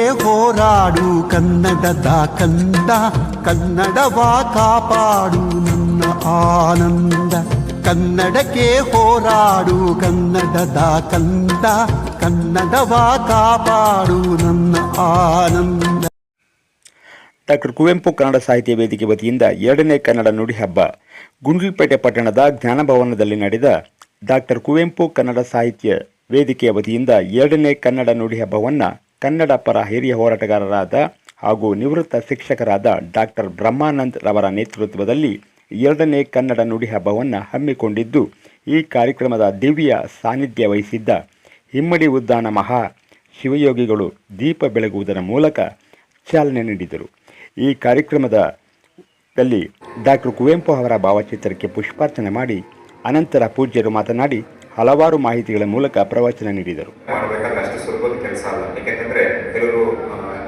ಹೋರಾಡು ಕನ್ನಡದ ಕಂದ ಕನ್ನಡವ ಕಾಪಾಡು ನನ್ನ ಆನಂದ. ಕನ್ನಡಕ್ಕೆ ಹೋರಾಡು ಕನ್ನಡದ ಕಂದ ಕನ್ನಡವ ಕಾಪಾಡು ನನ್ನ ಆನಂದ. ಡಾಕ್ಟರ್ ಕುವೆಂಪು ಕನ್ನಡ ಸಾಹಿತ್ಯ ವೇದಿಕೆ ವತಿಯಿಂದ ಎರಡನೇ ಕನ್ನಡ ನುಡಿ ಹಬ್ಬ. ಗುಂಡ್ಲುಪೇಟೆ ಪಟ್ಟಣದ ಜ್ಞಾನಭವನದಲ್ಲಿ ನಡೆದ ಡಾಕ್ಟರ್ ಕುವೆಂಪು ಕನ್ನಡ ಸಾಹಿತ್ಯ ವೇದಿಕೆಯ ವತಿಯಿಂದ ಎರಡನೇ ಕನ್ನಡ ನುಡಿ ಹಬ್ಬವನ್ನು ಕನ್ನಡ ಪರ ಹಿರಿಯ ಹೋರಾಟಗಾರರಾದ ಹಾಗೂ ನಿವೃತ್ತ ಶಿಕ್ಷಕರಾದ ಡಾಕ್ಟರ್ ಬ್ರಹ್ಮಾನಂದ್ ರವರ ನೇತೃತ್ವದಲ್ಲಿ ಎರಡನೇ ಕನ್ನಡ ನುಡಿ ಹಬ್ಬವನ್ನು ಹಮ್ಮಿಕೊಂಡಿದ್ದು, ಈ ಕಾರ್ಯಕ್ರಮದ ದಿವ್ಯ ಸಾನ್ನಿಧ್ಯ ವಹಿಸಿದ್ದ ಹಿಮ್ಮಡಿ ಉದ್ದಾನ ಮಹಾ ಶಿವಯೋಗಿಗಳು ದೀಪ ಬೆಳಗುವುದರ ಮೂಲಕ ಚಾಲನೆ ನೀಡಿದರು. ಈ ಕಾರ್ಯಕ್ರಮದಲ್ಲಿ ಡಾಕ್ಟರ್ ಕುವೆಂಪು ಅವರ ಭಾವಚಿತ್ರಕ್ಕೆ ಪುಷ್ಪಾರ್ಚನೆ ಮಾಡಿ, ಅನಂತರ ಪೂಜ್ಯರು ಮಾತನಾಡಿ ಹಲವಾರು ಮಾಹಿತಿಗಳ ಮೂಲಕ ಪ್ರವಚನ ನೀಡಿದರು. ಅಷ್ಟು ಸುಲಭದ ಕೆಲಸ ಅಲ್ಲ. ಯಾಕೆಂತಂದ್ರೆ ಕೆಲವರು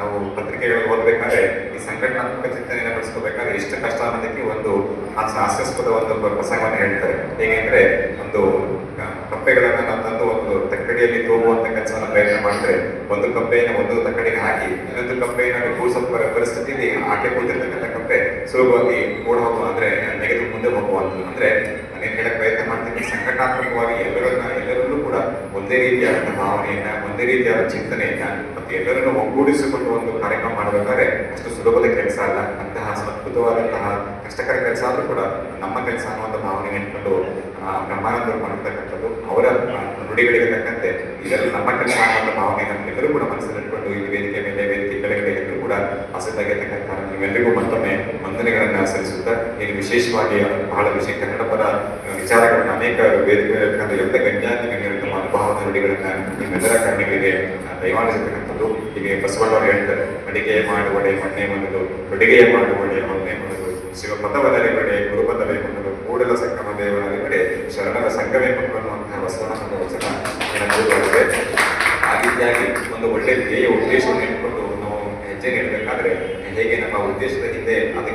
ನಾವು ಪತ್ರಿಕೆಗಳು ಓದಬೇಕಾದ್ರೆ ಈ ಸಂಘಟನಾತ್ಮಕ ಚಿಂತನೆಯನ್ನು ಬೆಳೆಸ್ಕೋಬೇಕಾದ್ರೆ ಎಷ್ಟು ಕಷ್ಟ ಅನ್ನೋದಕ್ಕೆ ಒಂದು ಹಾಸ್ಯ- ಹಾಸ್ಯಾಸ್ಪದ ಒಂದು ಪ್ರ- ಪ್ರಸಂಗವನ್ನು ಹೇಳ್ತಾರೆ. ಹೇಗೆಂದ್ರೆ ಒಂದು ಕಪ್ಪೆಗಳನ್ನು ನಾವು ಒಂದು ತಕ್ಕಡಿಯಲ್ಲಿ ತೂಗುವಂತ ಕೆಲಸವನ್ನು ಪ್ರಯತ್ನ ಮಾಡಿದ್ರೆ ಒಂದು ಕಪ್ಪೆಯನ್ನು ಒಂದು ತಕ್ಕಡಿಗೆ ಹಾಕಿ, ಇನ್ನೊಂದು ಕಪ್ಪೆಯನ್ನು ಪರ- ಪರಿಸ್ಥಿತಿಯಲ್ಲಿ ಆಕೆ ಕೂತಿರ್ತಕ್ಕಂಥ ಕಪ್ಪೆ ಸುಲಭವಾಗಿ ಓಡ್ ಹೋಗುವ, ಅಂದ್ರೆ ನೆಗೆದು ಮುಂದೆ ಹೋಗುವಂಥದ್ದು. ಅಂದ್ರೆ ನಾನು ಹೇಳಕ್ ಪ್ರಯತ್ನ ಮಾಡ್ತೀನಿ ಸಂಘಟನಾತ್ಮಕವಾಗಿ ಎಲ್ಲರನ್ನ, ಎಲ್ಲರಲ್ಲೂ ಕೂಡ ಒಂದೇ ರೀತಿಯಾದಂಥ ಭಾವನೆಯನ್ನ, ಒಂದೇ ರೀತಿಯಾದ ಚಿಂತನೆಯನ್ನ ಮತ್ತು ಎಲ್ಲರನ್ನು ಒಗ್ಗೂಡಿಸಿಕೊಂಡು ಒಂದು ಕಾರ್ಯಕ್ರಮ ಮಾಡಬೇಕಾದ್ರೆ ಅಷ್ಟು ಸುಲಭದ ಕೆಲಸ ಅಲ್ಲ. ಅಂತಹ ಅದ್ಭುತವಾದಂತಹ ಕಷ್ಟಕರ ಕೆಲಸ ಆದರೂ ಕೂಡ ನಮ್ಮ ಕೆಲಸ ಅನ್ನುವಂಥ ಭಾವನೆ ಇಟ್ಕೊಂಡು ಬ್ರಹ್ಮಾನಂದರು ಮಾಡಿರ್ತಕ್ಕಂಥದ್ದು, ಅವರ ನುಡಿಗಳಿಗೆ ತಕ್ಕಂತೆ ಇದೆಲ್ಲ ನಮ್ಮ ಕೆಲಸ ಅನ್ನುವಂಥ ಭಾವನೆ ಎಲ್ಲರೂ ಕೂಡ ಮನಸ್ಸಲ್ಲಿಟ್ಕೊಂಡು ಈ ವೇದಿಕೆ ಮೇಲೆ, ವೇದಿಕೆ ಕೆಳಗಡೆ ಎಲ್ಲರೂ ಕೂಡ ಆಸಕ್ತಾಗಿರ್ತಕ್ಕಂಥ ನಿಮ್ಮೆಲ್ಲರಿಗೂ ಮತ್ತೊಮ್ಮೆ ವಂದನೆಗಳನ್ನು ಸಲ್ಲಿಸುತ್ತಾ, ಇಲ್ಲಿ ವಿಶೇಷವಾಗಿ ಬಹಳ ವಿಷಯ ಕನ್ನಡ ಪರ ವಿಚಾರಗಳನ್ನ ಅನೇಕ ವೇದಿಕೆಗಳ ಎಲ್ಲ ಗಣ್ಯಾತಿ ಗಣ್ಯರು ಅನುಭವದ ನುಡಿಗಳನ್ನ ನಿಮ್ಮೆಲ್ಲರ ಕಣ್ಣಿಗೆ ದಯಮಾಡಿಸಿರ್ತಕ್ಕಂಥದ್ದು ಹೀಗೆ ಬಸವಣ್ಣವರು ಹೇಳ್ತಾರೆ ಅಡಿಗೆ ಮಾಡುವಡೆ ಮಣ್ಣೆ ಮನದು ಅಡಿಗೆ ಮಾಡುವಡೆ ಮಣ್ಣೆ ಮನದು ಶಿವಪದವದರೆ ಬಡೆ ಗುರುಪದವೇ ಮನದು ಕೂಡಲ ಸಂಗಮ ಬಡೆ ಶರಣರ ಸಂಘವೇ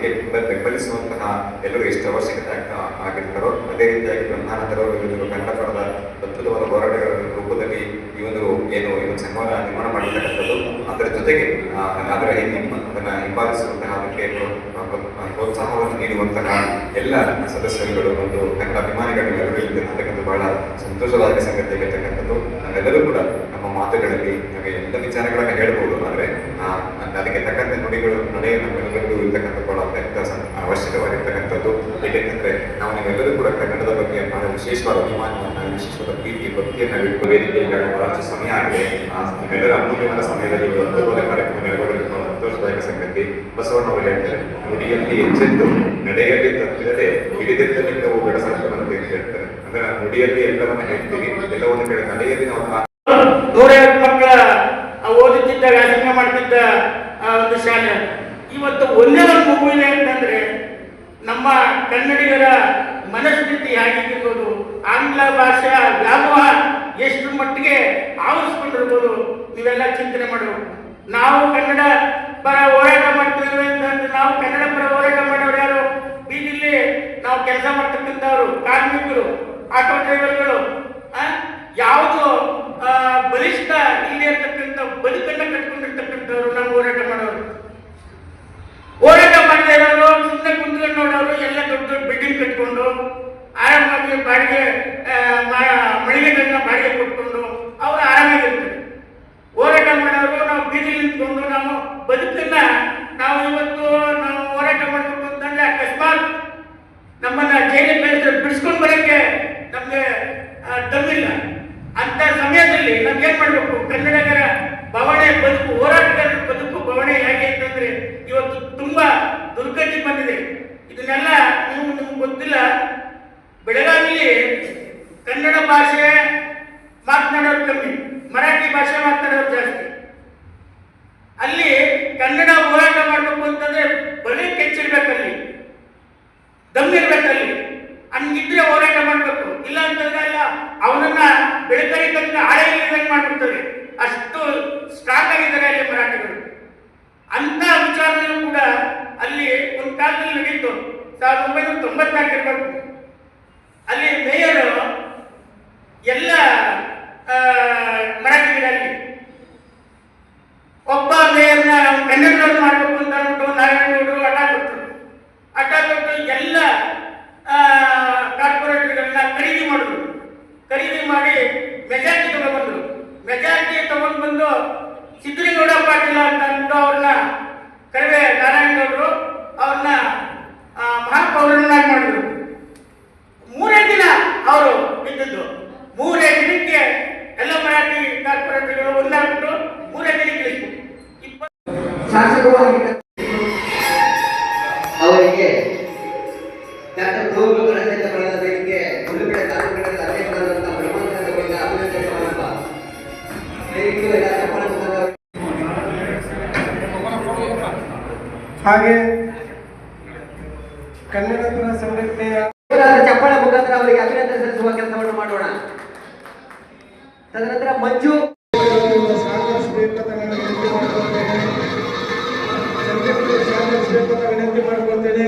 ತುಂಬ ಬೆಂಬಲಿಸುವಂತಹ ಎಲ್ಲರೂ ಎಷ್ಟು ಅವಶ್ಯಕತೆ ಆಗ್ತಾ ಆಗಿರ್ತಾರೋ, ಅದೇ ರೀತಿಯಾಗಿ ಬ್ರಹ್ಮಾನಂದರವರು ಕನ್ನಡ ಪರದ ಅದ್ಭುತವಾದ ಹೋರಾಟಗಳ ರೂಪದಲ್ಲಿ ಈ ಒಂದು ಏನು, ಈ ಒಂದು ನಿರ್ಮಾಣ ಮಾಡಿರ್ತಕ್ಕಂಥದ್ದು, ಅದರ ಜೊತೆಗೆ ಅದರ ಅದನ್ನು ಹಿಂಬಾಲಿಸುವಂತಹ ಅದಕ್ಕೆ ಪ್ರೋ- ಪ್ರೋ- ಪ್ರೋತ್ಸಾಹವನ್ನು ನೀಡುವಂತಹ ಎಲ್ಲ ಸದಸ್ಯರುಗಳು ಒಂದು ಕನ್ನಡ ಅಭಿಮಾನಿಗಳು ಎಲ್ಲರೂ ಇಲ್ಲಿರ್ತಕ್ಕಂಥ ಬಹಳ ಸಂತೋಷದಾಯಕ ಸಂಗತಿ ಆಗಿರ್ತಕ್ಕಂಥದ್ದು. ನಾವೆಲ್ಲರೂ ಕೂಡ ನಮ್ಮ ಮಾತುಗಳಲ್ಲಿ ನಮಗೆ ಎಲ್ಲ ವಿಚಾರಗಳನ್ನು ಹೇಳ್ಬೋದು ಅದಕ್ಕೆ ತಕ್ಕಂತೆ ನುಡಿಗಳು ನಡೆ ನಮ್ಮೆಲ್ಲರಿಗೂ ಇರ್ತಕ್ಕಂಥ ಬಹಳ ಅತ್ಯಂತ ಸಂ- ಅವಶ್ಯಕವಾಗಿರ್ತಕ್ಕಂಥದ್ದು ಏಕೆಂತಂದ್ರೆ ನಾವು ನೀವೆಲ್ಲರೂ ಕೂಡ ಕನ್ನಡದ ಬಗ್ಗೆ ಬಹಳ ವಿಶೇಷವಾದ ಅಭಿಮಾನವನ್ನ, ವಿಶೇಷವಾದ ಪ್ರೀತಿ ಭಕ್ತಿಯನ್ನು ವೇದಿಕೆಗೆ ಬಹಳಷ್ಟು ಸಮಯ ಆಗಿದೆ. ನಿಮ್ಮೆಲ್ಲರ ಅಮೂಲ್ಯವಾದ ಸಮಯದಲ್ಲಿ ಒಂದು ಅದ್ಭುತವಾದ ಕಾರ್ಯಕ್ರಮ ಬಹಳ ಸಂತೋಷದಾಯಕ ಸಂಗತಿ ಬಸವಣ್ಣ ಅವರು ಹೇಳ್ತಾರೆ. ನುಡಿಯಲ್ಲಿ ಎಚ್ಚೆತ್ತು ನಡೆಯಲ್ಲಿ ತಪ್ಪಿದರೆ ಹಿಡಿದಿದ್ದಲ್ಲಿ ನಾವು ಬೆಳೆಸಾಗ್ತದೆ ಅಂತ ಹೇಳ್ತಾರೆ. ಅಂದ್ರೆ ನುಡಿಯಲ್ಲಿ ಎಲ್ಲವನ್ನ ಹೇಳ್ತೀವಿ ಎಲ್ಲವನ್ನು ಕಡೆ ನಡೆಯಲ್ಲಿ ನಾವು ಶಾಲೆ ಇವತ್ತು ಒಂದೇ ಒಂದು ಮಗು ಇದೆ ಅಂತಂದ್ರೆ ನಮ್ಮ ಕನ್ನಡಿಗರ ಮನಸ್ಥಿತಿ ಹೇಗಿರ್ಬೋದು, ಆಂಗ್ಲ ಭಾಷೆಯ ವ್ಯಾಮೋಹ ಎಷ್ಟು ಮಟ್ಟಿಗೆ ಆವರಿಸ್ಕೊಂಡಿರ್ಬೋದು, ನೀವೆಲ್ಲ ಚಿಂತನೆ ಮಾಡಬೇಕು ನಾವು ಕನ್ನಡ ಪರ ಹೋರಾಟ ಮಾಡ್ತಿದ್ದೇವೆ ಅಂತಂದ್ರೆ ನಾವು ಕನ್ನಡ ಪರ ಹೋರಾಟ ಮಾಡೋರು ಯಾರು? ಬೀದಿಲಿ ನಾವು ಕೆಲಸ ಮಾಡ್ತಕ್ಕಂಥವ್ರು ಕಾರ್ಮಿಕರು, ಆಟೋ ಡ್ರೈವರ್ಗಳು ಯಾವುದು ಬಲಿಷ್ಠ ಇಲ್ಲಿ ಇರ್ತಕ್ಕಂಥ ಬದುಕನ್ನ ಕಟ್ಕೊಂಡಿರ್ತಕ್ಕಂಥವ್ರು ನಾವು ಹೋರಾಟ ಮಾಡೋರು. ಕಟ್ಕೊಂಡು ಆರಾಮಾಗಿ ಬಾಡಿಗೆ ಮಳಿಗೆಗಳನ್ನ ಬಾಡಿಗೆ ಕೊಟ್ಕೊಂಡು, ಅವರು ಆರಾಮಾಗಿರ್ತಾರೆ. ಹೋರಾಟ ಮಾಡೋರು ನಾವು ಬೀದಿ ನಿಂತ್ಕೊಂಡು ನಾವು ಬದುಕನ್ನ ನಾವು ಇವತ್ತು ನಾವು ಹೋರಾಟ ಮಾಡಬೇಕು ಅಂತಂದ್ರೆ ಅಕಸ್ಮಾತ್ ನಮ್ಮನ್ನ ಜೈಲಿಗೆ ಕಳಿಸಿದ್ರೆ ಬಿಡಿಸ್ಕೊಂಡು ಬರೋಕ್ಕೆ ನಮಗೆ ತಮ್ಮಿಲ್ಲ ಅಂತ ಸಮಯದಲ್ಲಿ ನಮ್ಗೆ ಏನ್ ಮಾಡ್ಬೇಕು ಕನ್ನಡಿಗರ ಬವಣೆ ಬದುಕು ಹೋರಾಟಗಾರರ ಬದುಕು ಬವಣೆ ಹೇಗೆ ಅಂತಂದ್ರೆ ಇವತ್ತು ತುಂಬಾ ದುರ್ಗತಿ ಬಂದಿದೆ ಇದನ್ನೆಲ್ಲ ನೀವು ನಿಮ್ಗೆ ಗೊತ್ತಿಲ್ಲ ಬೆಳಗಾವಿಲಿ ಕನ್ನಡ ಭಾಷೆ ಮಾತನಾಡೋರು ಕಮ್ಮಿ ಮರಾಠಿ ಭಾಷೆ ಮಾತನಾಡೋರು ಜಾಸ್ತಿ ಅಲ್ಲಿ ಕನ್ನಡ ಹೋರಾಟ ಮಾಡಬೇಕು ಅಂತಂದ್ರೆ ಬರೀ ಕೆಚ್ಚಿರ್ಬೇಕಲ್ಲಿ ದಮ್ಮಿರ್ಬೇಕಲ್ಲಿ ಹಂಗಿದ್ರೆ ಹೋರಾಟ ಮಾಡ್ಬೇಕು ಇಲ್ಲ ಅಂತಂದ್ರೆ ಅಲ್ಲ ಅವನನ್ನ ಬೆಳಕರಿ ಹಳೆ ಇಲ್ಲದಂಗೆ ಮಾಡ್ಬಿಡ್ತಾರೆ ಅಷ್ಟು ಸ್ಟ್ರಾಂಗ್ ಆಗಿದ್ದಾರೆ ಅಲ್ಲಿ ಮರಾಠಿಗಳು. ಅಂತ ವಿಚಾರಗಳು ಕೂಡ ಅಲ್ಲಿ ಒಂದು ಕಾಲದಲ್ಲಿ ನಡೆಯಿತು. ಸಾವಿರದ ಒಂಬೈನೂರ ತೊಂಬತ್ನಾಲ್ಕು ಇರಬೇಕು ಅಲ್ಲಿ ಮೇಯರ್ ಎಲ್ಲ ಮರಾಠಿಗಳಲ್ಲಿ. ಒಬ್ಬ ಮೇಯರ್ನ ಕನ್ನಡದವ್ರು ಮಾಡಬೇಕು ಅಂತ ಅಂದ್ಬಿಟ್ಟು ನಾರಾಯಣಗೌಡರು ಹಠ ಕೊಟ್ಟರು. ಹಠ ಕೊಟ್ಟು ಎಲ್ಲ ಕಾರ್ಪೊರೇಟ್ಗಳನ್ನ ಖರೀದಿ ಮಾಡಿದ್ರು. ಖರೀದಿ ಮಾಡಿ ಮೆಜಾರಿಟಿ ತಗೊಂಡ್ಬಂದ್ರು. ಮೆಜಾರಿಟಿ ತಗೊಂಡು ಬಂದು ಸಿದ್ದಲಿಂಗೌಡ ಪಾಟೀಲ ಅಂತ ಅಂದ್ಬಿಟ್ಟು ಅವ್ರನ್ನ ನಾರಾಯಣ ನಾರಾಯಣಗೌಡರು ಅವ್ರನ್ನ ಮಹಾಪೌರನ್ನಾಗಿ ಮಾಡಿದ್ರು. ಮೂರೇ ದಿನ ಅವರು ಇದ್ದದ್ದು ಮೂರೇ ದಿನಕ್ಕೆ ಎಲ್ಲ ಮರಾಠಿ ಕಾರ್ಪೊರೇಟ್ಗಳು ಒಂದಾಗ್ಬಿಟ್ಟು ಮೂರೇ ದಿನಕ್ಕೆ ಇಪ್ಪತ್ತು ಶಾಸಕರು ಹಾಗೆ ಕನ್ನಡ ಪರ ಸಂಘಟನೆಯ ಚಪ್ಪಾಳೆ ಮುಖಾಂತರ ಅವರಿಗೆ ಅಭಿನಂದನೆ ಸಲ್ಲಿಸುವ ಕೆಲಸವನ್ನು ಮಾಡೋಣ ತದನಂತರ ಮಂಜು ವಿನಂತಿ ಮಾಡ್ಕೊಳ್ತೇನೆ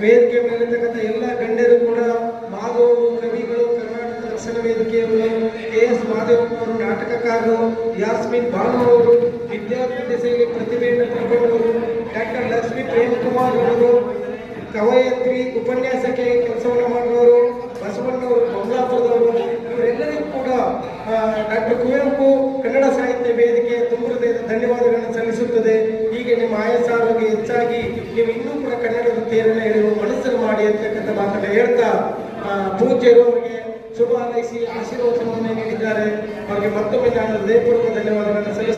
ವೇದಿಕೆ ಮೇಲಿರ್ತಕ್ಕಂಥ ಎಲ್ಲ ಗಣ್ಯರು ಯಾಸ್ಮಿನ್ ಭಾನು ಅವರು ವಿದ್ಯಾರ್ಥಿ ದಿಸೆಯಲ್ಲಿ ಪ್ರತಿಭೆಯನ್ನು ಕಳ್ಕೊಂಡವರು ಡಾಕ್ಟರ್ ಲಕ್ಷ್ಮಿ ಪ್ರೇಮಕುಮಾರ್ ಅವರು ಕವಯತ್ರಿ ಉಪನ್ಯಾಸಕ್ಕೆ ಕೆಲಸವನ್ನು ಮಾಡುವವರು ಬಸವಣ್ಣವರು ಬಂಗಾಪುರದವರು, ಇವರೆಲ್ಲರಿಗೂ ಕೂಡ ಡಾಕ್ಟರ್ ಕುವೆಂಪು ಕನ್ನಡ ಸಾಹಿತ್ಯ ವೇದಿಕೆ ತುಂಬ ಧನ್ಯವಾದಗಳನ್ನು ಸಲ್ಲಿಸುತ್ತದೆ. ಹೀಗೆ ನಿಮ್ಮ ಆಯಸ್ಸಾರೋಗ್ಯ ಹೆಚ್ಚಾಗಿ ನೀವು ಇನ್ನೂ ಕೂಡ ಕನ್ನಡದ ವೃತ್ತಿಯನ್ನು ಹೇಳುವ ಮನಸ್ಸನ್ನು ಮಾಡಿ ಅಂತಕ್ಕಂಥ ಮಾತನ್ನು ಹೇಳ್ತಾ ಪೂಜೆ ಶುಭ ಹಾರೈಸಿ ಆಶೀರ್ವಾದವನ್ನು ನೀಡಿದ್ದಾರೆ ಅವರಿಗೆ ಮತ್ತೊಮ್ಮೆ ನಾನು ಹೃದಯಪೂರ್ವಕ ಧನ್ಯವಾದಗಳನ್ನು ಸಲ್ಲಿಸ್ತೇನೆ